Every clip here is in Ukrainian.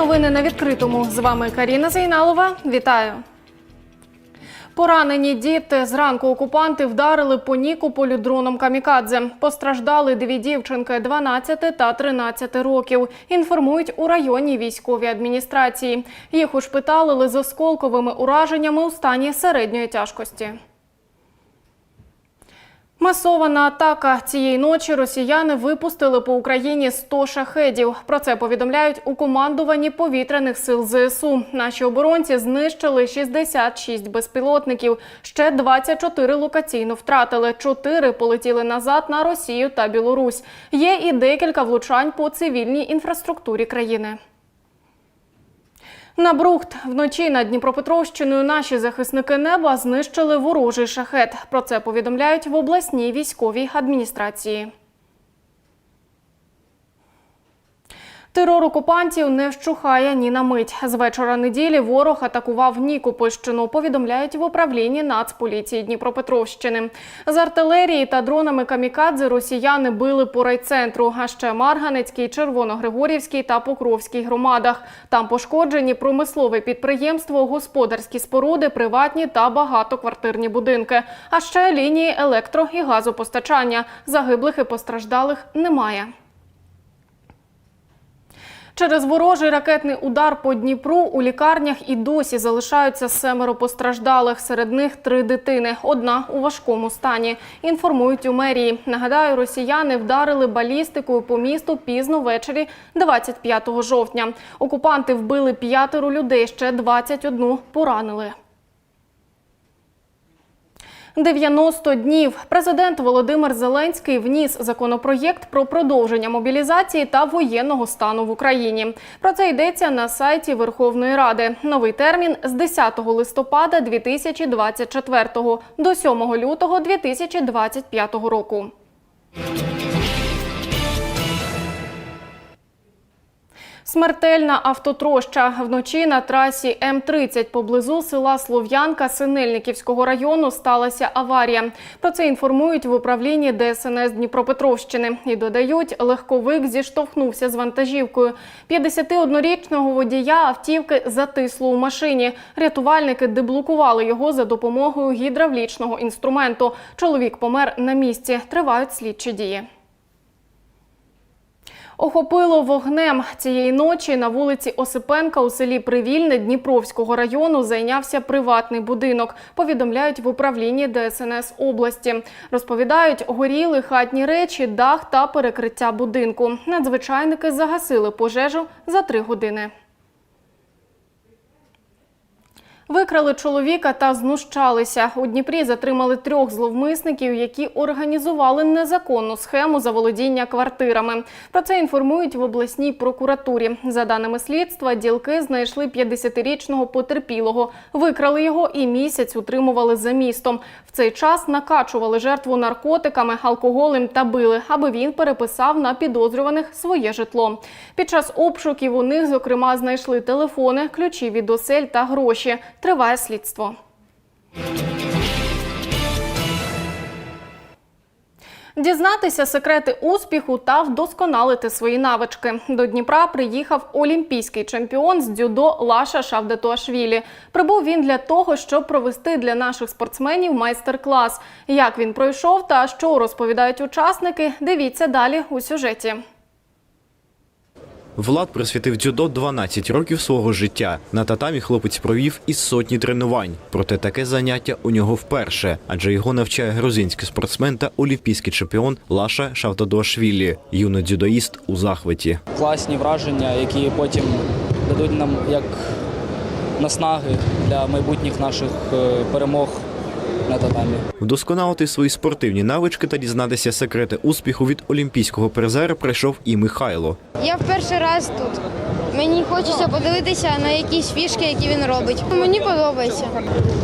новини на відкритому. З вами Каріна Зайналова. Вітаю. Поранені діти зранку окупанти вдарили по Нікополю дроном камікадзе. Постраждали дві дівчинки 12 та 13 років. Інформують у районній військовій адміністрації. Їх ушпиталили з осколковими ураженнями у стані середньої тяжкості. Масована атака цієї ночі росіяни випустили по Україні 100 шахедів. Про це повідомляють у командуванні повітряних сил ЗСУ. Наші оборонці знищили 66 безпілотників. Ще 24 локаційно втратили. 4 полетіли назад на Росію та Білорусь. Є і декілька влучань по цивільній інфраструктурі країни. На Брухт вночі над Дніпропетровщиною наші захисники неба знищили ворожий шахет. Про це повідомляють в обласній військовій адміністрації. Терор окупантів не вщухає ні на мить. З вечора неділі ворог атакував Нікопольщину, повідомляють в управлінні Нацполіції Дніпропетровщини. З артилерії та дронами камікадзе росіяни били по райцентру, а ще Марганецький, Червоногригорівський та Покровський громадах. Там пошкоджені промислове підприємство, господарські споруди, приватні та багатоквартирні будинки. А ще лінії електро і газопостачання. Загиблих і постраждалих немає. Через ворожий ракетний удар по Дніпру у лікарнях і досі залишаються семеро постраждалих. Серед них три дитини. Одна у важкому стані. Інформують у мерії. Нагадаю, росіяни вдарили балістикою по місту пізно ввечері 25 жовтня. Окупанти вбили п'ятеро людей, ще 21 поранили. 90 днів президент Володимир Зеленський вніс законопроєкт про продовження мобілізації та воєнного стану в Україні. Про це йдеться на сайті Верховної Ради. Новий термін з 10 листопада 2024 до 7 лютого 2025 року. Смертельна автотроща вночі на трасі М-30 поблизу села Слов'янка Синельниківського району сталася аварія. Про це інформують в управлінні ДСНС Дніпропетровщини і додають, легковик зіштовхнувся з вантажівкою. 51-річного водія автівки затисло у машині. Рятувальники деблокували його за допомогою гідравлічного інструменту. Чоловік помер на місці. Тривають слідчі дії. Охопило вогнем цієї ночі на вулиці Осипенка у селі Привільне Дніпровського району зайнявся приватний будинок. Повідомляють в управлінні ДСНС області. Розповідають, горіли хатні речі, дах та перекриття будинку. Надзвичайники загасили пожежу за три години. Викрали чоловіка та знущалися. У Дніпрі затримали трьох зловмисників, які організували незаконну схему заволодіння квартирами. Про це інформують в обласній прокуратурі. За даними слідства, ділки знайшли 50-річного потерпілого. Викрали його і місяць утримували за містом. В цей час накачували жертву наркотиками, алкоголем та били, аби він переписав на підозрюваних своє житло. Під час обшуків у них, зокрема, знайшли телефони, ключі від осель та гроші. Триває слідство. Дізнатися секрети успіху та вдосконалити свої навички. До Дніпра приїхав олімпійський чемпіон з дзюдо Лаша Шавдетуашвілі. Прибув він для того, щоб провести для наших спортсменів майстер-клас. Як він пройшов та що розповідають учасники, дивіться далі у сюжеті. Влад присвятив дзюдо 12 років свого життя. На татамі хлопець провів із сотні тренувань. Проте таке заняття у нього вперше, адже його навчає грузинський спортсмен та олімпійський чемпіон Лаша Шавтадуашвілі. Юний дзюдоїст у захваті. класні враження, які потім дадуть нам як наснаги для майбутніх наших е, перемог на татамі. Вдосконалити свої спортивні навички та дізнатися секрети успіху від олімпійського призера прийшов і Михайло. Я в перший раз тут. Мені хочеться подивитися на якісь фішки, які він робить. Мені подобається.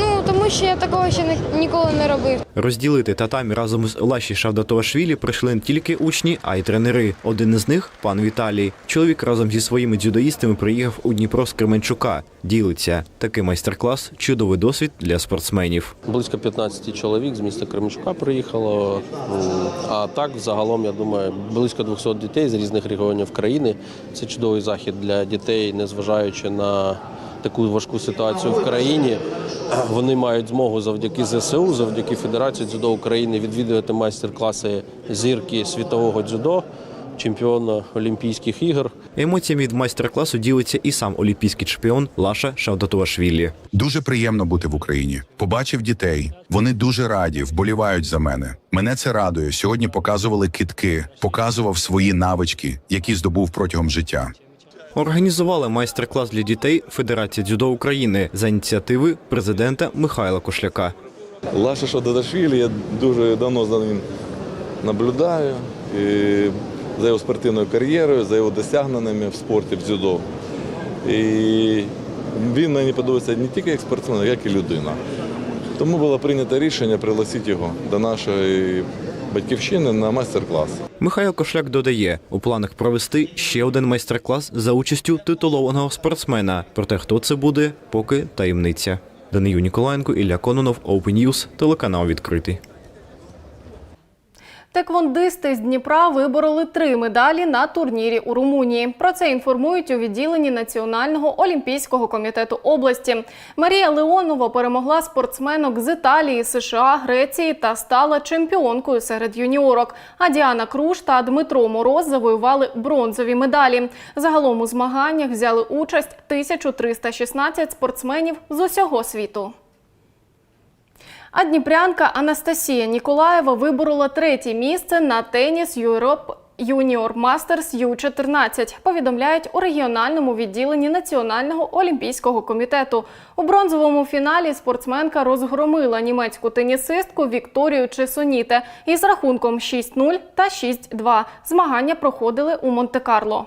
Ну тому що я такого ще ні- ніколи не робив. Розділити татамі разом з Лаші Шавдатуашвілі прийшли не тільки учні, а й тренери. Один із них пан Віталій. Чоловік разом зі своїми дзюдоїстами приїхав у Дніпро з Кременчука. Ділиться такий майстер-клас чудовий досвід для спортсменів. Близько 15 чоловік з міста Кременчука приїхало. А так, загалом, я думаю, близько 200 дітей з різних регіонів країни. Це чудовий захід для дітей, незважаючи на таку важку ситуацію в країні. Вони мають змогу завдяки ЗСУ, завдяки Федерації дзюдо України відвідувати майстер-класи зірки світового дзюдо, чемпіона Олімпійських ігор. Емоціями від майстер-класу ділиться і сам олімпійський чемпіон Лаша Шавдатуашвілі. Дуже приємно бути в Україні. Побачив дітей. Вони дуже раді, вболівають за мене. Мене це радує. Сьогодні показували китки, показував свої навички, які здобув протягом життя. Організували майстер-клас для дітей Федерації дзюдо України за ініціативи президента Михайла Кошляка. Лаша Шададашвілі, я дуже давно за ним наблюдаю і за його спортивною кар'єрою, за його досягненнями в спорті в дзюдо. І він мені подобається не тільки як спортсмен, як і людина. Тому було прийнято рішення пригласити його до нашої батьківщини на майстер-клас. Михайло Кошляк додає, у планах провести ще один майстер-клас за участю титулованого спортсмена. Проте хто це буде, поки таємниця. Данию Ніколаєнко, Ілля Кононов, Open News, телеканал відкритий. Теквондисти з Дніпра вибороли три медалі на турнірі у Румунії. Про це інформують у відділенні Національного олімпійського комітету області. Марія Леонова перемогла спортсменок з Італії, США, Греції та стала чемпіонкою серед юніорок. А Діана Круш та Дмитро Мороз завоювали бронзові медалі. Загалом у змаганнях взяли участь 1316 спортсменів з усього світу. А дніпрянка Анастасія Ніколаєва виборола третє місце на теніс Europe Junior Masters U14, повідомляють у регіональному відділенні Національного олімпійського комітету. У бронзовому фіналі спортсменка розгромила німецьку тенісистку Вікторію Чесоніте із рахунком 6-0 та 6-2. Змагання проходили у Монте-Карло.